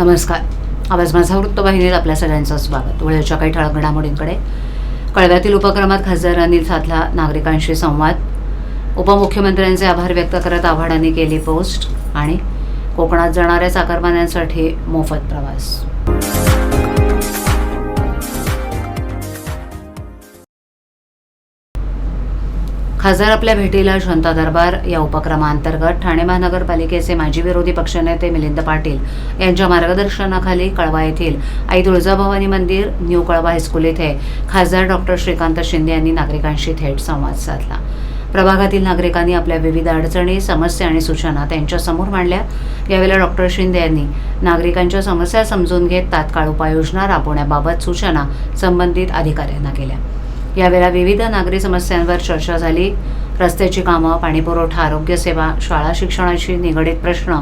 नमस्कार. आवाज माझा वृत्तवाहिनीत आपल्या सगळ्यांचं स्वागत. वेळेच्या काही ठळक घडामोडींकडे कळव्यातील उपक्रमात खासदारांनी साधला नागरिकांशी संवाद. उपमुख्यमंत्र्यांचे आभार व्यक्त करत आव्हाडांनी केली पोस्ट आणि कोकणात जाणाऱ्या चाकरमान्यांसाठी मोफत प्रवास. खासदार आपल्या भेटीला जनता दरबार या उपक्रमांतर्गत ठाणे महानगरपालिकेचे माजी विरोधी पक्षनेते मिलिंद पाटील यांच्या मार्गदर्शनाखाली कळवा येथील आई तुळजाभवानी मंदिर न्यू कळवा हायस्कूल येथे खासदार डॉक्टर श्रीकांत शिंदे यांनी नागरिकांशी थेट संवाद साधला. प्रभागातील नागरिकांनी आपल्या विविध अडचणी समस्या आणि सूचना त्यांच्यासमोर मांडल्या. यावेळेला डॉक्टर शिंदे यांनी नागरिकांच्या समस्या समजून घेत तात्काळ उपाययोजना राबवण्याबाबत सूचना संबंधित अधिकाऱ्यांना केल्या. यावेळेला विविध नागरी समस्यांवर चर्चा झाली. रस्त्याची कामं पाणीपुरवठा आरोग्यसेवा शाळा शिक्षणाशी निगडीत प्रश्न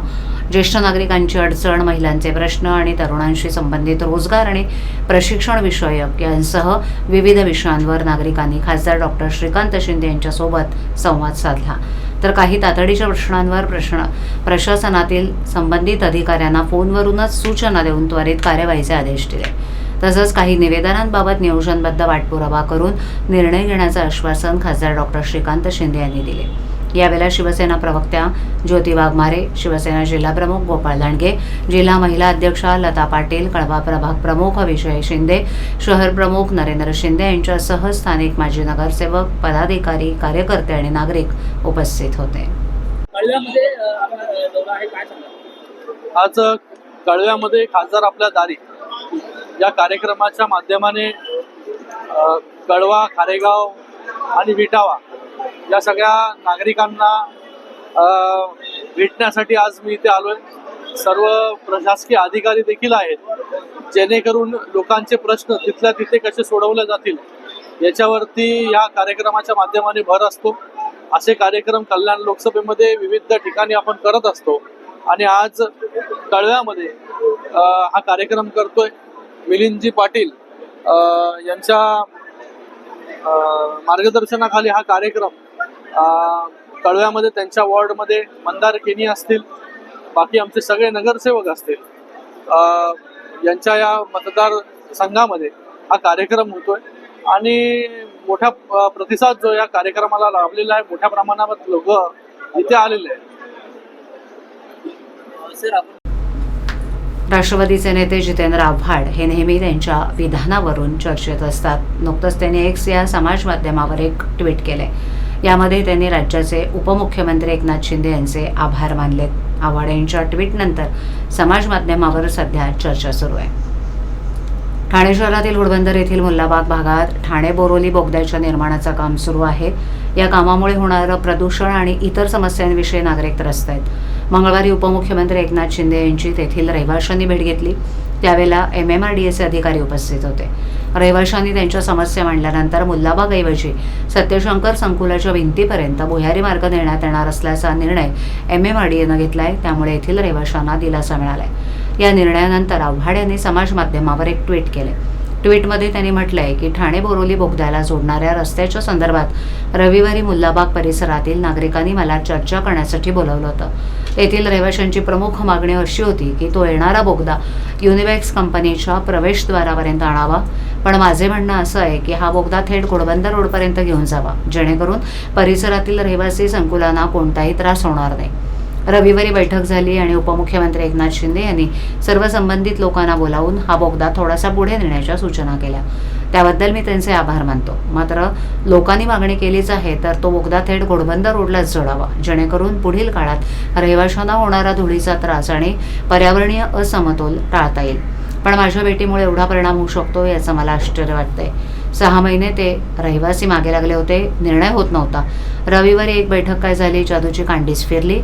ज्येष्ठ नागरिकांची अडचण महिलांचे प्रश्न आणि तरुणांशी संबंधित रोजगार आणि प्रशिक्षण विषयक यांसह विविध विषयांवर नागरिकांनी खासदार डॉक्टर श्रीकांत शिंदे यांच्यासोबत संवाद साधला. तर काही तातडीच्या प्रश्नांवर प्रश्न प्रशासनातील संबंधित अधिकाऱ्यांना फोनवरूनच सूचना देऊन त्वरित कार्यवाहीचे आदेश दिले. तसंच काही निवेदनांबाबत नियोजनबद्ध पाठपुरावा करून निर्णय घेण्याचं आश्वासन खासदार डॉक्टर श्रीकांत शिंदे यांनी दिले. यावेळेला शिवसेना प्रवक्त्या ज्योती वाघमारे शिवसेना जिल्हाप्रमुख गोपाळ दांडगे जिल्हा महिला अध्यक्षा लता पाटील कळवा प्रभाग प्रमुख विजय शिंदे शहर प्रमुख नरेंद्र शिंदे यांच्यासह स्थानिक माजी नगरसेवक पदाधिकारी कार्यकर्ते आणि नागरिक उपस्थित होते. आज कळव्यामध्ये खासदार आपल्या दारी. या कार्यक्रमाच्या माध्यमाने कडवा खारेगाव आणि विटावा या सगळ्या नागरिकांना भेटण्यासाठी आज मी इथे आलो आहे सर्व प्रशासकीय अधिकारी देखील आहेत जेणेकरून लोकांचे प्रश्न तिथल्या तिथे कसे सोडवले जातील याच्यावरती या कार्यक्रमाच्या माध्यमाने भर असतो. असे कार्यक्रम कल्याण लोकसभेमध्ये विविध ठिकाणी आपण करत असतो. आणि आज कळव्यामध्ये हा कार्यक्रम करतोय. मिलिंदजी पाटील यांच्या मार्गदर्शनाखाली हा कार्यक्रम कळव्यामध्ये त्यांच्या वॉर्डमध्ये मंदार केनी असतील बाकी आमचे सगळे नगरसेवक असतील यांच्या या मतदार संघामध्ये हा कार्यक्रम होतोय. आणि मोठा प्रतिसाद जो या कार्यक्रमाला लाभलेला आहे मोठ्या प्रमाणावर लोक इथे आलेले आहेत. सर आपण राष्ट्रवादीचे नेते जितेंद्र आव्हाड हे नेहमी त्यांच्या विधानावरून चर्चेत असतात. नुकतंच त्यांनी एक्स या समाज माध्यमावर एक ट्विट केले यामध्ये त्यांनी राज्याचे उपमुख्यमंत्री एकनाथ शिंदे यांचे आभार मानलेत. आव्हाड यांच्या ट्विटनंतर समाज माध्यमावर सध्या चर्चा सुरू आहे. ठाणे शहरातील घोडबंदर येथील मुल्लाबाग भागात ठाणे बोरोली बोगद्याच्या निर्माणाचं काम सुरू आहे. या कामामुळे होणारं प्रदूषण आणि इतर समस्यांविषयी नागरिक त्रस्त आहेत. मंगळवारी उपमुख्यमंत्री एकनाथ शिंदे यांची तेथील रहिवाशांनी भेट घेतली. त्यावेळेला एम एम आर डी एचे अधिकारी उपस्थित होते. रहिवाशांनी त्यांच्या समस्या मांडल्यानंतर मुल्लाबागऐवजी सत्यशंकर संकुलाच्या भिंतीपर्यंत भुयारी मार्ग देण्यात येणार असल्याचा निर्णय एम एम आर डी एनं आहे त्यामुळे येथील रहिवाशांना दिलासा मिळाला आहे या निर्णयानंतर आव्हाड यांनी समाज माध्यमावर एक ट्विट केले. ट्विटमध्ये त्यांनी म्हटलं आहे की ठाणे बोरोली बोगद्याला जोडणाऱ्या रस्त्याच्या संदर्भात रविवारी मुल्लाबाग परिसरातील नागरिकांनी मला चर्चा करण्यासाठी बोलावलं होतं. येथील रहिवाशांची प्रमुख मागणी अशी होती की तो येणारा बोगदा युनिवॅक्स कंपनीच्या प्रवेशद्वारापर्यंत आणावा. पण माझे म्हणणं असं आहे की हा बोगदा थेट घोडबंदर रोडपर्यंत घेऊन जावा जेणेकरून परिसरातील रहिवासी संकुलांना कोणताही त्रास होणार नाही. रविवारी बैठक झाली आणि उपमुख्यमंत्री एकनाथ शिंदे यांनी सर्व संबंधित लोकांना बोलावून हा बोगदा थोडासा पुढे नेण्याच्या सूचना केल्या. त्याबद्दल मी त्यांचे आभार मानतो. मात्र लोकांनी मागणी केलीच आहे तर तो बोगदा थेट घोडबंदर रोडलाच जोडावा. जेणेकरून पुढील काळात रहिवाशांना होणारा धुळीचा त्रास आणि पर्यावरणीय असमतोल टाळता येईल. पण माझ्या भेटीमुळे एवढा परिणाम होऊ शकतो याचं मला आश्चर्य वाटतंय. सहा महिने ते रहिवासी मागे लागले होते. निर्णय होत नव्हता. रविवारी एक बैठक काय झाली? जादूची कांडीच फिरली.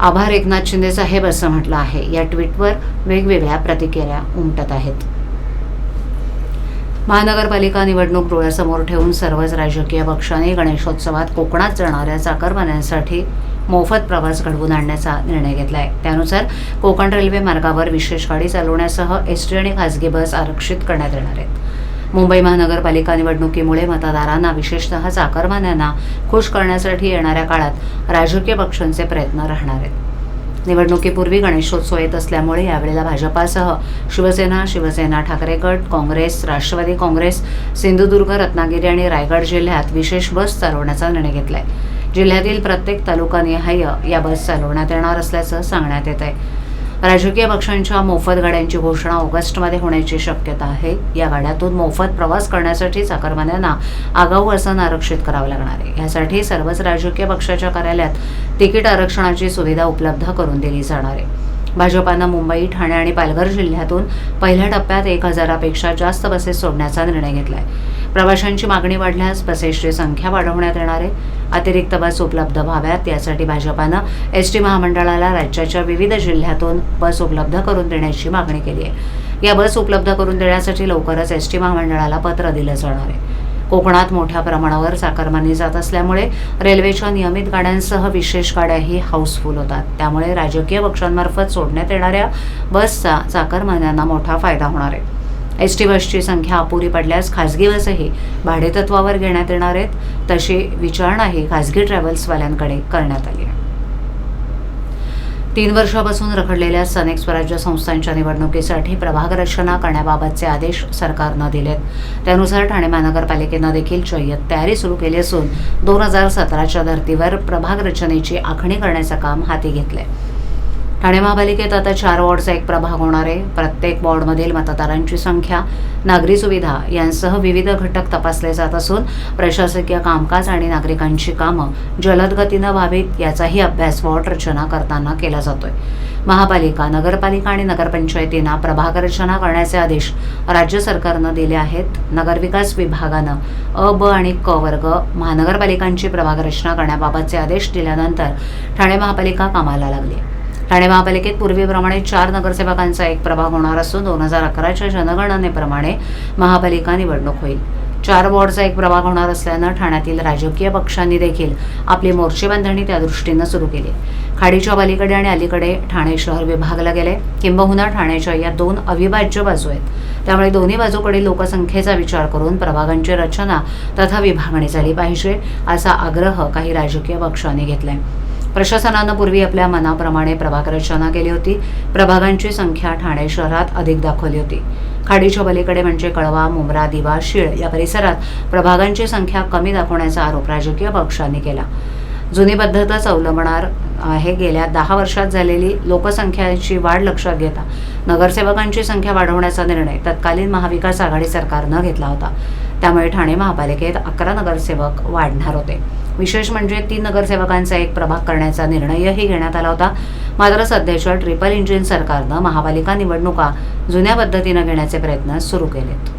आभार एकनाथ शिंदे साहेब असं म्हटलं आहे. या ट्विटवर वेगवेगळ्या प्रतिक्रिया उमटत आहेत. महानगरपालिका निवडणूक डोळ्यासमोर ठेवून सर्वच राजकीय पक्षांनी गणेशोत्सवात कोकणात जाणाऱ्या चाकरमान्यांसाठी मोफत प्रवास घडवून आणण्याचा निर्णय घेतला आहे त्यानुसार कोकण रेल्वे मार्गावर विशेष गाडी चालवण्यासह एस टी आणि खासगी बस आरक्षित करण्यात येणार आहेत. मुंबई महानगरपालिका निवडणुकीमुळे मतदारांना विशेषतः चाकरमान्यांना खुश करण्यासाठी येणाऱ्या काळात राजकीय पक्षांचे प्रयत्न राहणार आहेत. निवडणुकीपूर्वी गणेशोत्सव येत असल्यामुळे यावेळेला भाजपासह शिवसेना शिवसेना ठाकरे गट काँग्रेस राष्ट्रवादी काँग्रेस सिंधुदुर्ग रत्नागिरी आणि रायगड जिल्ह्यात विशेष बस चालवण्याचा निर्णय घेतला आहे जिल्ह्यातील प्रत्येक तालुकानिहाय या बस चालवण्यात येणार असल्याचं सांगण्यात येत आहे राजकीय पक्षांच्या मोफत गाड्यांची घोषणा ऑगस्टमध्ये होण्याची शक्यता आहे. या गाड्यातून मोफत प्रवास करण्यासाठी चाकरमान्यांना आगाऊ असं आरक्षित करावं लागणार आहे. यासाठी सर्वच राजकीय पक्षाच्या कार्यालयात तिकीट आरक्षणाची सुविधा उपलब्ध करून दिली जाणार आहे. भाजपानं मुंबई ठाणे आणि पालघर जिल्ह्यातून पहिल्या टप्प्यात एक हजारापेक्षा जास्त बसेस सोडण्याचा निर्णय घेतलाय. प्रवाशांची मागणी वाढल्यास बसेसची संख्या वाढवण्यात येणार आहे. अतिरिक्त बस उपलब्ध व्हाव्यात यासाठी भाजपानं एस टी महामंडळाला राज्याच्या विविध जिल्ह्यातून बस उपलब्ध करून देण्याची मागणी केली आहे. या बस उपलब्ध करून देण्यासाठी लवकरच एस टी महामंडळाला पत्र दिलं जाणार आहे. कोकणात मोठ्या प्रमाणावर चाकरमानी जात असल्यामुळे रेल्वेच्या नियमित गाड्यांसह विशेष गाड्याही हाऊसफुल होतात. त्यामुळे राजकीय पक्षांमार्फत सोडण्यात येणाऱ्या बसचा चाकरमान्यांना मोठा फायदा होणार आहे. एस टी बसची संख्या अपुरी पडल्यास खासगी बसही भाडेतत्वावर घेण्यात येणार आहेत. तशी विचारणाही खासगी ट्रॅव्हल्सवाल्यांकडे करण्यात आली आहे. तीन वर्षापासून रखडलेल्या स्थानिक स्वराज्य संस्थांच्या निवडणुकीसाठी प्रभाग रचना करण्याबाबतचे आदेश सरकारनं दिलेत. त्यानुसार ठाणे महानगरपालिकेनं देखील जय्यत तयारी सुरू केली असून दोन हजार सतराच्या धर्तीवर प्रभाग रचनेची आखणी करण्याचं काम हाती घेतलंय. ठाणे महापालिकेत आता चार वॉर्डचा एक प्रभाग होणार आहे. प्रत्येक वॉर्डमधील मतदारांची संख्या नागरी सुविधा यांसह विविध घटक तपासले जात असून प्रशासकीय कामकाज आणि नागरिकांची कामं जलद गतीनं व्हावीत याचाही अभ्यास वॉर्ड रचना करताना केला जातोय. महापालिका नगरपालिका आणि नगरपंचायतींना प्रभाग रचना करण्याचे आदेश राज्य सरकारनं दिले आहेत. नगरविकास विभागानं अ ब आणि क वर्ग महानगरपालिकांची प्रभाग रचना करण्याबाबतचे आदेश दिल्यानंतर ठाणे महापालिका कामाला लागली ठाणे महापालिकेत पूर्वीप्रमाणे चार नगरसेवकांचा एक प्रभाग होणार असून दोन हजार अकराच्या जनगणनेप्रमाणे महापालिका निवडणूक होईल. चार वॉर्डचा एक प्रभाग होणार असल्यानं ठाण्यातील राजकीय पक्षांनी देखील आपली मोर्चेबांधणी त्या दृष्टीनं सुरू केली. खाडीच्या पलीकडे आणि अलीकडे ठाणे शहर विभागला गेले किंबहुना ठाण्याच्या या दोन अविभाज्य बाजू आहेत. त्यामुळे दोन्ही बाजूकडे लोकसंख्येचा विचार करून प्रभागांची रचना तथा विभागणी झाली पाहिजे असा आग्रह काही राजकीय पक्षांनी घेतलाय. प्रशासनानं पूर्वी आपल्या मनाप्रमाणे प्रभाग रचना केली होती. प्रभागांची संख्या ठाणे शहरात अधिक दाखवली होती. खाडीच्या पलीकडे म्हणजे कळवा मुंब्रा दिवा शीळ या परिसरात प्रभागांची संख्या कमी दाखवण्याचा आरोप राजकीय पक्षांनी केला. जुनी पद्धतच अवलंबणार आहे. गेल्या दहा वर्षात झालेली लोकसंख्येची वाढ लक्षात घेता नगरसेवकांची संख्या वाढवण्याचा निर्णय तत्कालीन महाविकास आघाडी सरकारनं घेतला होता. त्यामुळे ठाणे महापालिकेत अकरा नगरसेवक वाढणार होते. विशेष म्हणजे तीन नगरसेवकांचा एक प्रभाग करण्याचा निर्णयही घेण्यात आला होता. मात्र सध्याच्या ट्रिपल इंजिन सरकारनं महापालिका निवडणुका जुन्या पद्धतीनं घेण्याचे प्रयत्न सुरू केलेत.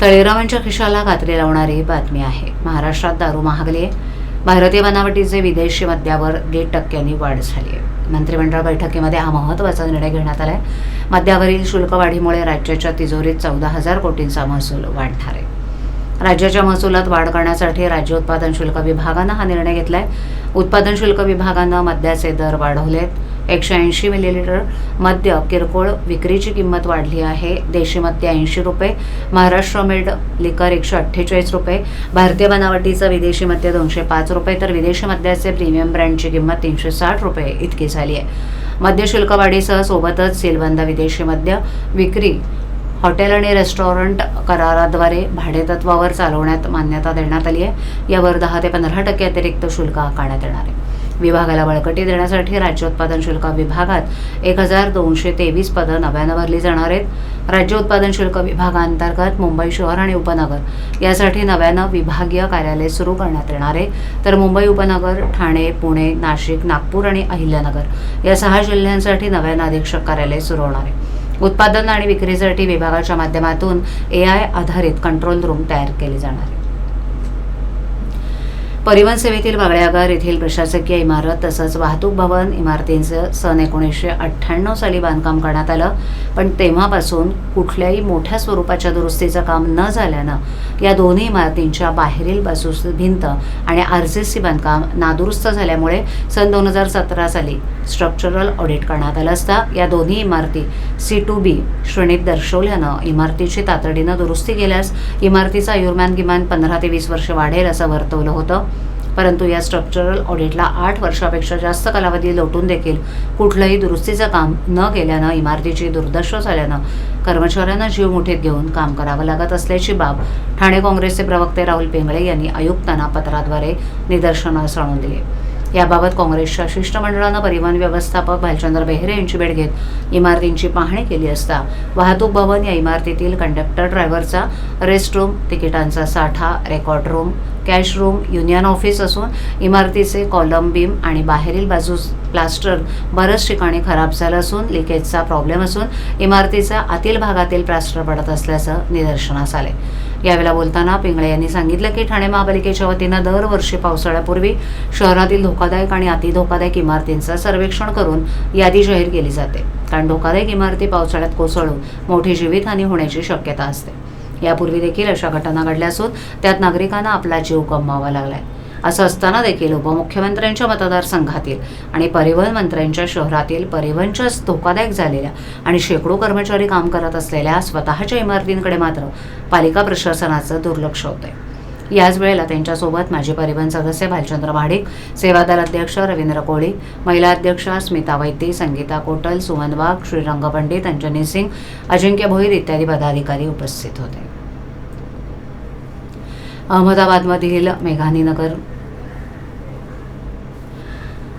तळेरावांच्या खिशाला कात्री लावणारी बातमी आहे. महाराष्ट्रात दारू महागली आहे भारतीय बनावटीचे विदेशी मद्यावर दीड टक्क्यांनी वाढ झाली आहे मंत्रिमंडळ बैठकीमध्ये हा महत्त्वाचा निर्णय घेण्यात आला आहे मद्यावरील शुल्क वाढीमुळे राज्याच्या तिजोरीत चौदा हजार कोटींचा महसूल वाढणार आहे. राज्याच्या महसुलात वाढ करण्यासाठी राज्य उत्पादन शुल्क विभागानं हा निर्णय घेतलाय. उत्पादन शुल्क विभागानं मद्याचे दर वाढवलेत. एकशे ऐंशी मिलीलिटर मद्य किरकोळ विक्रीची किंमत वाढली आहे. देशी मद्य ऐंशी रुपये महाराष्ट्र मेड लिकर एकशे अठ्ठेचाळीस रुपये भारतीय बनावटीचं विदेशी मद्य दोनशे पाच रुपये तर विदेशी मद्याचे प्रीमियम ब्रँडची किंमत तीनशे साठ रुपये इतकी झाली आहे. मद्यशुल्क वाढीसह सोबतच सीलबंद विदेशी मद्य विक्री हॉटेल आणि रेस्टॉरंट कराराद्वारे भाडेतत्वावर चालवण्यात मान्यता देण्यात आली आहे. यावर दहा ते पंधरा टक्के अतिरिक्त शुल्क आकारण्यात येणार आहे. विभागाला बळकटी देण्यासाठी राज्य उत्पादन शुल्क विभागात एक हजार दोनशे तेवीस पदं नव्यानं भरली जाणार आहेत. राज्य उत्पादन शुल्क विभागांतर्गत मुंबई शहर आणि उपनगर यासाठी नव्यानं विभागीय कार्यालय सुरू करण्यात येणार आहे. तर मुंबई उपनगर ठाणे पुणे नाशिक नागपूर आणि अहिल्यानगर या सहा जिल्ह्यांसाठी नव्यानं अधीक्षक कार्यालय सुरू होणार आहे. उत्पादन आणि विक्रीसाठी विभागाच्या माध्यमातून ए आय आधारित कंट्रोल रूम तयार केले जाणार आहे. परिवहन सेवेतील बागळ्यागार येथील प्रशासकीय इमारत तसंच वाहतूक भवन इमारतींचं सन एकोणीसशे अठ्ठ्याण्णव साली बांधकाम करण्यात आलं. पण तेव्हापासून कुठल्याही मोठ्या स्वरूपाच्या दुरुस्तीचं काम न झाल्यानं या दोन्ही इमारतींच्या बाहेरील बाजूस भिंत आणि आर सी सी बांधकाम नादुरुस्त झाल्यामुळे सन दोन हजार सतरा साली स्ट्रक्चरल ऑडिट करण्यात आलं असता या दोन्ही इमारती सी टू बी श्रेणीत दर्शवल्यानं इमारतीची तातडीनं दुरुस्ती केल्यास इमारतीचा आयुर्मान किमान पंधरा ते वीस वर्ष वाढेल असं वर्तवलं होतं. परंतु या स्ट्रक्चरल ऑडिटला आठ वर्षापेक्षा जास्त कालावधी लोटून देखील कुठलंही दुरुस्तीचं काम न केल्यानं इमारतीची दुर्दशा झाल्यानं कर्मचाऱ्यांना जीव मुठीत घेऊन काम करावं लागत असल्याची बाब ठाणे काँग्रेसचे प्रवक्ते राहुल पेंगळे यांनी आयुक्तांना पत्राद्वारे निदर्शनास आणून दिली. याबाबत काँग्रेसच्या शिष्टमंडळानं परिवहन व्यवस्थापक भालचंद्र बेहरे यांची भेट घेत इमारतींची पाहणी केली असता वाहतूक भवन या इमारतीतील कंडक्टर ड्रायव्हरचा रेस्ट रूम तिकिटांचा साठा record room cash room union office असून इमारतीचे कॉलम बीम आणि बाहेरील बाजूस प्लास्टर बऱ्याच ठिकाणी खराब झालं असून लिकेजचा प्रॉब्लेम असून इमारतीचा आतील भागातील प्लास्टर पडत असल्याचं निदर्शनास आले. यावेळेला बोलताना पिंगळे यांनी सांगितलं की ठाणे महापालिकेच्या वतीनं दरवर्षी पावसाळ्यापूर्वी शहरातील धोकादायक आणि अति धोकादायक इमारतींचं सर्वेक्षण करून यादी जाहीर केली जाते. कारण धोकादायक इमारती पावसाळ्यात कोसळून मोठी जीवितहानी होण्याची शक्यता असते. यापूर्वी देखील अशा घटना घडल्या असून त्यात नागरिकांना आपला जीव गमवावा लागलाय. असं असताना देखील उपमुख्यमंत्र्यांच्या मतदारसंघातील आणि परिवहन मंत्र्यांच्या शहरातील परिवहनच्याच धोकादायक झालेल्या आणि शेकडो कर्मचारी काम करत असलेल्या स्वतःच्या इमारतींकडे मात्र पालिका प्रशासनाचं दुर्लक्ष होतंय. याच वेळेला त्यांच्यासोबत माजी परिवहन सदस्य भालचंद्र महाडिक सेवादल अध्यक्ष रवींद्र कोळी महिला अध्यक्षा स्मिता वैती संगीता कोटल सुमन वाघ श्रीरंग पंडित अंजनी सिंग अजिंक्य भोईर इत्यादी पदाधिकारी उपस्थित होते. अहमदाबादमधील मेघानीनगर.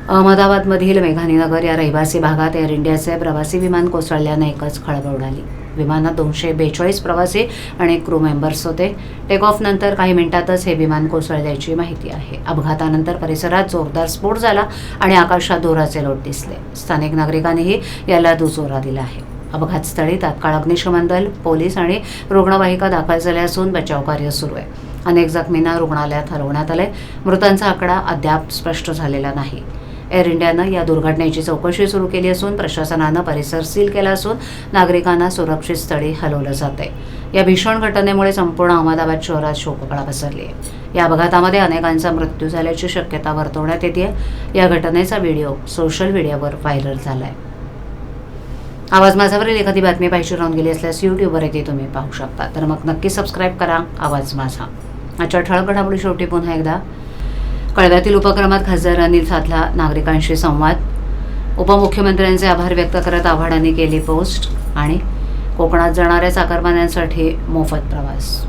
अहमदाबादमधील मेघानीनगर या रहिवासी भागात एअर इंडियाचे प्रवासी विमान कोसळल्यानं एकच खळबळ उडाली. विमानात दोनशे बेचाळीस प्रवासी आणि क्रू मेंबर्स होते. टेक ऑफ नंतर काही मिनिटातच हे विमान कोसळल्याची माहिती आहे. अपघातानंतर परिसरात जोरदार स्फोट झाला आणि आकाशात धुराचे लोट दिसले. स्थानिक नागरिकांनीही याला दुजोरा दिला आहे. अपघातस्थळी तात्काळ अग्निशमन दल पोलीस आणि रुग्णवाहिका दाखल झाल्या असून बचाव कार्य सुरू आहे. अनेक जखमींना रुग्णालयात हलवण्यात आले मृतांचा आकडा अद्याप स्पष्ट झालेला नाही. एअर इंडियानं या दुर्घटनेची चौकशी सुरू केली असून प्रशासनानं परिसर सील केला असून नागरिकांना सुरक्षित स्थळी हलवलं जात आहे या भीषण घटनेमुळे संपूर्ण अहमदाबाद शहरात शोककळा पसरली आहे. या अपघातामध्ये अनेकांचा मृत्यू झाल्याची शक्यता वर्तवण्यात येते या घटनेचा व्हिडिओ सोशल मीडियावर व्हायरल झाला आहे आवाज माझावरील एखादी बातमी पाहिजे राहून गेली असल्यास यूट्यूबवर येते तुम्ही पाहू शकता. तर मग नक्की सबस्क्राईब करा. आवाज माझा. आजच्या ठळक घडामोडी शेवटी पुन्हा एकदा. कळव्यातील उपक्रमात खासदारांनी साधला नागरिकांशी संवाद. उपमुख्यमंत्र्यांचे आभार व्यक्त करत आव्हाडांनी केली पोस्ट आणि कोकणात जाणाऱ्या चाकरमान्यांसाठी मोफत प्रवास.